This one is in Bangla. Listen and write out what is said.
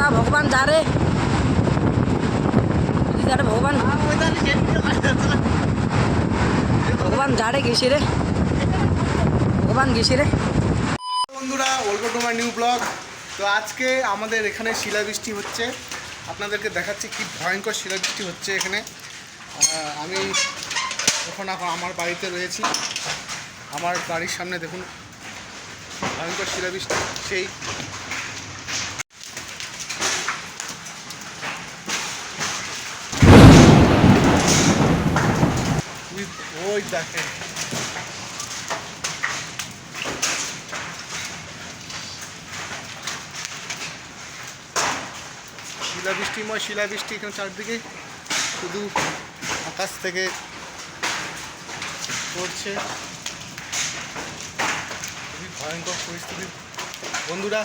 ভগবান যা রে আরে ভগবান ভগবান যা রে গেছি রে। ভগবান গেছি রে। বন্ধুরা welcome to my new blog. তো আজকে আমাদের এখানে শিলাবৃষ্টি হচ্ছে। আপনাদেরকে দেখাচ্ছি কি ভয়ঙ্কর শিলাবৃষ্টি হচ্ছে এখানে। আমি এখন এখন আমার বাড়িতে রয়েছি। আমার বাড়ির সামনে দেখুন, ভয়ঙ্কর শিলাবৃষ্টি। সেই ওই- ওই দেখেন। শিলাবৃষ্টিময় শিলাবৃষ্টি এখানে চারদিকে। শুধু আকাশ থেকে পড়ছে। খুবই ভয়ঙ্কর পরিস্থিতি। বন্ধুরা